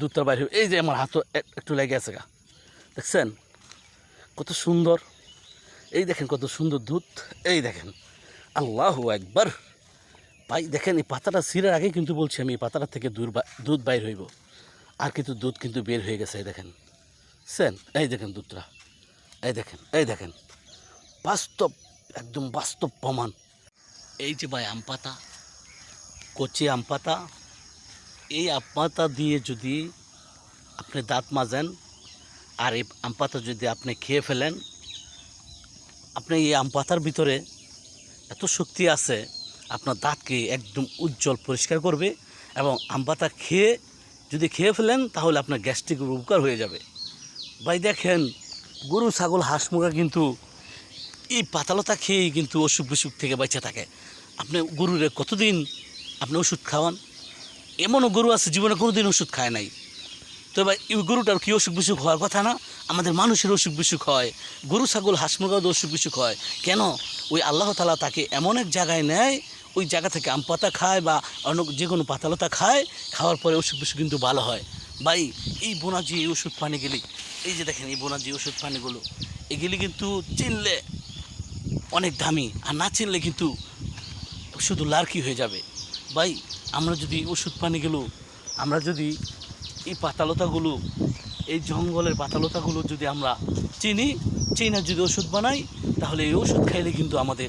দুধটা বাইরে এই যে আমার হাতও একটু লেগে আছে গা। দেখছেন? কত সুন্দর। এই দেখেন কত সুন্দর দুধ। এই দেখেন। আল্লাহ একবার ভাই, দেখেন এই পাতাটা ছিঁড়ার আগে কিন্তু বলছি আমি, এই পাতাটা থেকে দূর দুধ বাইর হইব। আর কিন্তু দুধ কিন্তু বের হয়ে গেছে, এই দেখেন। সেন এই দেখেন দুধটা। এই দেখেন এই দেখেন। বাস্তব, একদম বাস্তব প্রমাণ। এই যে ভাই আম পাতা, কচি আম পাতা এই আম পাতা দিয়ে যদি আপনি দাঁত মাজেন আর এই আম পাতা যদি আপনি খেয়ে ফেলেন, আপনি এই আম পাতার ভিতরে এত শক্তি আছে, আপনার দাঁতকে একদম উজ্জ্বল পরিষ্কার করবে এবং আম পাতা খেয়ে যদি খেয়ে ফেলেন, তাহলে আপনার গ্যাস্ট্রিক উপকার হয়ে যাবে। ভাই দেখেন, গরু, ছাগল, হাঁস, মুরগা কিন্তু এই পাতালতা খেয়েই কিন্তু অসুখ বিসুখ থেকে বেঁচে থাকে। আপনি গরুরে কতদিন আপনি ওষুধ খাওয়ান? এমনও গরু আছে, জীবনে কোনোদিন ওষুধ খায় নাই। তো ভাই এই গরুটার কি অসুখ বিসুখ হওয়ার কথা না? আমাদের মানুষের অসুখ বিসুখ হয়, গরু, ছাগল, হাঁস মুরগাদের অসুখ বিসুখ হয়। কেন? ওই আল্লাহ তালা তাকে এমন এক জায়গায় নেয়, ওই জায়গা থেকে আম পাতা খায় বা অন্য যে কোনো পাতালতা খায়, খাওয়ার পরে অসুখ বিসুখ কিন্তু ভালো হয়। ভাই, এই বোনাজি এই ওষুধ পানিগুলি এই যে দেখেন এই বোনাজি ওষুধ পানিগুলো, এগুলি কিন্তু চিনলে অনেক দামি, আর না চিনলে কিন্তু শুধু লার্কি হয়ে যাবে। ভাই আমরা যদি ওষুধ পানিগুলো আমরা যদি এই পাতালতাগুলো, এই জঙ্গলের পাতালতাগুলো যদি আমরা চিনি, চিনে যদি ওষুধ বানাই, তাহলে এই ওষুধ খাইলে কিন্তু আমাদের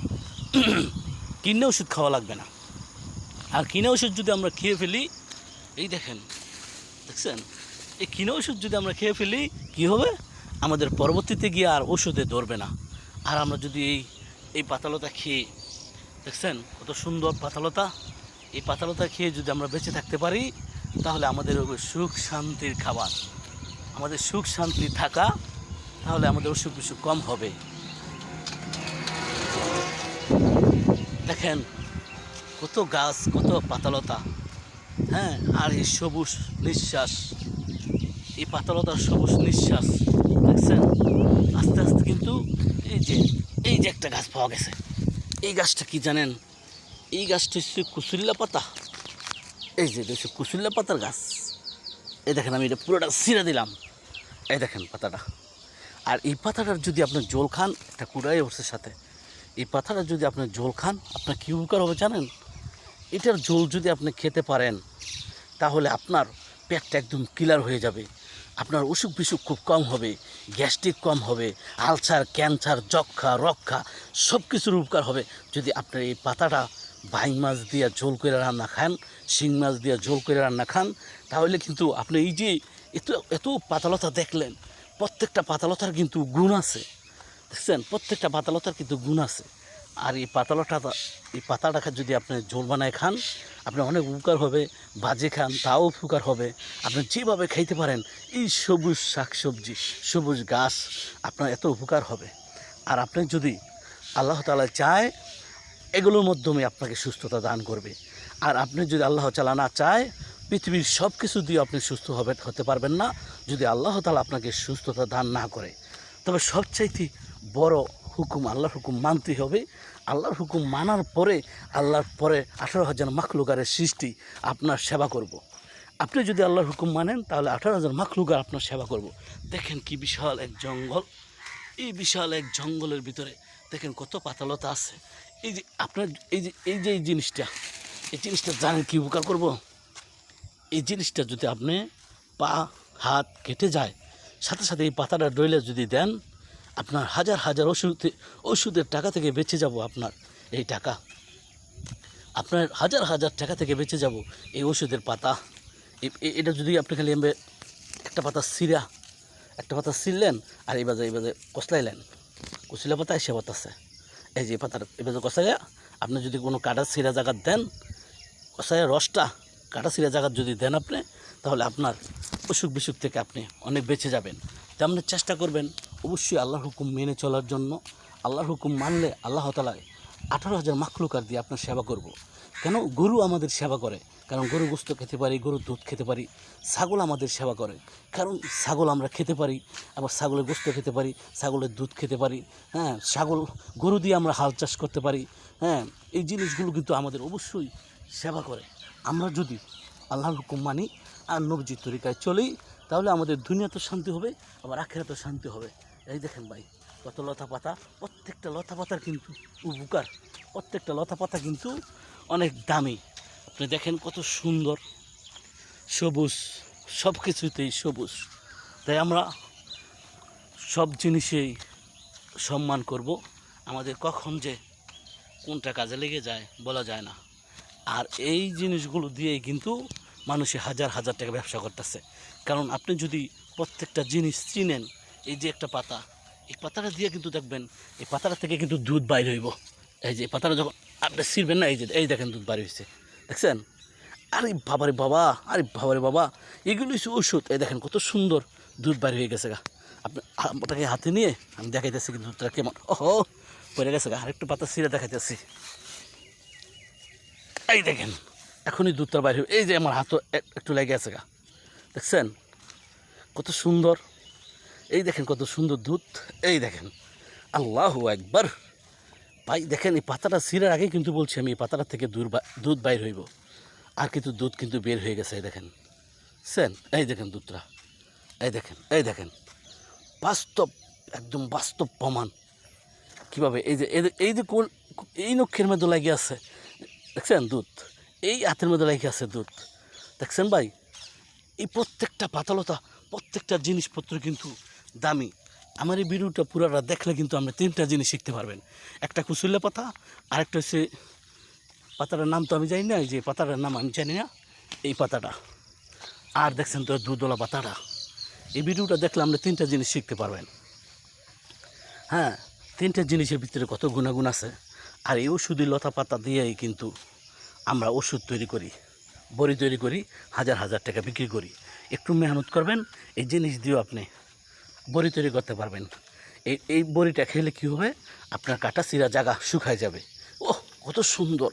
কিনে ওষুধ খাওয়া লাগবে না। আর কিনে ওষুধ যদি আমরা খেয়ে ফেলি, এই দেখেন, দেখছেন? এই কিনে ওষুধ যদি আমরা খেয়ে ফেলি, কি হবে? আমাদের পরবর্তীতে গিয়ে আর ওষুধে ধরবে না। আর আমরা যদি এই এই পাতালতা খেয়ে, দেখছেন? কত সুন্দর পাতালতা। এই পাতালতা খেয়ে যদি আমরা বেঁচে থাকতে পারি, তাহলে আমাদের সুখ শান্তির খাবার, আমাদের সুখ শান্তি থাকা, তাহলে আমাদের অসুখ বিসুখ কম হবে। দেখেন, কত গাছ, কত পাতালতা হ্যাঁ? আর এই সবুজ নিঃশ্বাস, এই পাতালতার সবুজ নিঃশ্বাস, দেখছেন? আস্তে আস্তে কিন্তু এই যে এই যে একটা গাছ পাওয়া গেছে। এই গাছটা কি জানেন? এই গাছটা হচ্ছে কুসুল্লা পাতা। এই যে এটা হচ্ছে কুসুল্লা পাতার গাছ। এই দেখেন, আমি এটা পুরোটা ছিঁড়ে দিলাম। এই দেখেন পাতাটা। আর এই পাতাটার যদি আপনি জল খান একটা কুড়াই ওর সাথে। এই পাতাটা যদি আপনি জল খান, আপনার কী উপকার হবে জানেন? এটার জল যদি আপনি খেতে পারেন, তাহলে আপনার পেটটা একদম ক্লিয়ার হয়ে যাবে। আপনার অসুখ বিসুখ খুব কম হবে, গ্যাস্ট্রিক কম হবে, আলসার, ক্যান্সার যক্ষা রক্ষা সব কিছুর উপকার হবে যদি আপনার এই পাতাটা বাইং মাছ দিয়ে ঝোল করে রান্না খান, শিং মাছ দিয়ে ঝোল করে রান্না খান, তাহলে কিন্তু আপনি এই যে এত এত পাতালতা দেখলেন, প্রত্যেকটা পাতালতার কিন্তু গুণ আছে। দেখছেন? প্রত্যেকটা পাতালতার কিন্তু গুণ আছে। আর এই পাতালটা এই পাতাটাকে যদি আপনি ঝোল বানায় খান আপনার অনেক উপকার হবে ভাজে খান, তাও উপকার হবে। আপনি যেভাবে খাইতে পারেন, এই সবুজ শাকসবজি, সবুজ গাছ আপনার এত উপকার হবে। আর আপনি যদি আল্লাহ তালা চায় এগুলোর মাধ্যমে আপনাকে সুস্থতা দান করবে আর আপনি যদি আল্লাহ তালা না চায়, পৃথিবীর সব কিছু দিয়ে আপনি সুস্থ হবে, হতে পারবেন না যদি আল্লাহ তালা আপনাকে সুস্থতা দান না করে, তবে সবচাইতে বড় হুকুম আল্লাহর হুকুম মানতে হবে আল্লাহর হুকুম মানার পরে, আল্লাহর পরে আঠারো হাজার মাখলুকারের সৃষ্টি আপনার সেবা করব। আপনি যদি আল্লাহর হুকুম মানেন, তাহলে আঠারো হাজার মাখলুকার আপনার সেবা করব। দেখেন কি বিশাল এক জঙ্গল এই বিশাল এক জঙ্গলের ভিতরে দেখেন কত পাতালতা আছে। এই যে আপনার, এই যে এই যে এই জিনিসটা এই জিনিসটা জানেন কী উপকার করব? এই জিনিসটা যদি আপনি পা, হাত কেটে যায়, সাথে সাথে এই পাতাটা ডইলে যদি দেন, আপনার হাজার হাজার ওষুধ, ওষুধের টাকা থেকে বেঁচে যাব আপনার এই টাকা। আপনার হাজার হাজার টাকা থেকে বেঁচে যাব এই ওষুধের পাতা। এটা যদি আপনি খালি একটা পাতা সিরা একটা পাতা ছিললেন আর এই বাজে এই বাজে কষলাইলেন কুচিলা পাতা, এসে পাতা আছে। এই যে পাতাটা এই বাজে কষাইয়া আপনি যদি কোনো কাটা সিরা জায়গা দেন কষাইয়া রসটা কাটা সিরা জায়গা যদি দেন আপনি, তাহলে আপনার অসুখ বিসুখ থেকে আপনি অনেক বেঁচে যাবেন। তো আপনি চেষ্টা করবেন, অবশ্যই আল্লাহর হুকুম মেনে চলার জন্য। আল্লাহর হুকুম মানলে আল্লাহ তালা আঠারো হাজার মাখলুকার দিয়ে আপনার সেবা করব। কেন? গরু আমাদের সেবা করে। কারণ গরু গোস্ত খেতে পারি, গরুর দুধ খেতে পারি, ছাগল আমাদের সেবা করে। কারণ ছাগল আমরা খেতে পারি, আবার ছাগলের গোস্ত খেতে পারি, ছাগলের দুধ খেতে পারি হ্যাঁ ছাগল, গরু দিয়ে আমরা হাল চাষ করতে পারি হ্যাঁ এই জিনিসগুলো কিন্তু আমাদের অবশ্যই সেবা করে। আমরা যদি আল্লাহর হুকুম মানি আর নবজির তরিকায় চলি, তাহলে আমাদের দুনিয়া তো শান্তি হবে, আবার আখেরা তো শান্তি হবে। এই দেখেন ভাই, কত লতা পাতা, প্রত্যেকটা লতা পাতার কিন্তু উপকার, প্রত্যেকটা লতা পাতা কিন্তু অনেক দামি। আপনি দেখেন কত সুন্দর, সবুজ সব কিছুতেই সবুজ। তাই আমরা সব জিনিসেই সম্মান করব। আমাদের কখন যে কোনটা কাজে লেগে যায় বলা যায় না। আর এই জিনিসগুলো দিয়েই কিন্তু মানুষে হাজার হাজার টাকা ব্যবসা করতেছে। কারণ আপনি যদি প্রত্যেকটা জিনিস চিনেন, এই যে একটা পাতা, এই পাতাটা দিয়ে কিন্তু দেখবেন, এই পাতাটা থেকে কিন্তু দুধ বাইর হইব। এই যে পাতাটা যখন আপনি ছিঁড়বেন না, এই যে, এই দেখেন দুধ বাইর হয়েছে দেখছেন? আরে বাবারে বাবা, আরে বাবারে বাবা, এগুলো হচ্ছে ওষুধ। এই দেখেন কত সুন্দর দুধ বাইর হয়ে গেছে গা। আপনি আপনাকে হাতে নিয়ে আমি দেখাইতেছি কিন্তু দুধটা কেমন। ওহো, পড়ে গেছে গা। আরেকটু পাতা ছিঁড়ে দেখাইতেছি। এই দেখেন, এখনই দুধটা বাইরে এই যে আমার হাতও এক- একটু লেগে আছে গা। দেখছেন? কত সুন্দর। এই দেখেন কত সুন্দর দুধ। এই দেখেন। আল্লাহ একবার ভাই, দেখেন, এই পাতাটা ছিঁড়ার আগে কিন্তু বলছি আমি, এই পাতাটা থেকে দূর দুধ বাইর হইব। আর কিন্তু দুধ কিন্তু বের হয়ে গেছে, এই দেখেন। সেন, এই দেখেন দুধটা। এই দেখেন এই দেখেন। বাস্তব, একদম বাস্তব প্রমাণ। কীভাবে? এই যে, এই যে- এই যে কোন, এই নক্ষের মধ্যে লাগিয়ে আছে, দেখছেন দুধ? এই হাতের মধ্যে লাগিয়ে আছে দুধ। দেখছেন ভাই? এই প্রত্যেকটা পাতালতা, প্রত্যেকটা জিনিসপত্র কিন্তু দামি। আমার এই ভিডিওটা পুরাটা দেখলে কিন্তু আপনি তিনটা জিনিস শিখতে পারবেন। একটা কুসুল্লা পাতা, আরেকটা হচ্ছে পাতাটার নাম তো আমি জানি না যে পাতাটার নাম আমি জানি না, এই পাতাটা। আর দেখছেন তো দুধওয়ালা পাতাটা। এই ভিডিওটা দেখলে আপনি তিনটা জিনিস শিখতে পারবেন। হ্যাঁ তিনটা জিনিসের ভিতরে কত গুণাগুণ আছে। আর এই ওষুধি লতা পাতা দিয়েই কিন্তু আমরা ওষুধ তৈরি করি, বড়ি তৈরি করি, হাজার হাজার টাকা বিক্রি করি। একটু মেহনত করবেন, এই জিনিস দিয়েও আপনি বড়ি তৈরি করতে পারবেন। এই এই বড়িটা খেলে কী হবে? আপনার কাটা চিরা জাগা শুকায় যাবে। ও কত সুন্দর।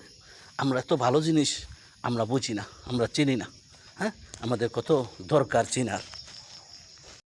আমরা এত ভালো জিনিস আমরা বুঝি না, আমরা চিনি না। হ্যাঁ? আমাদের কত দরকার চিনার।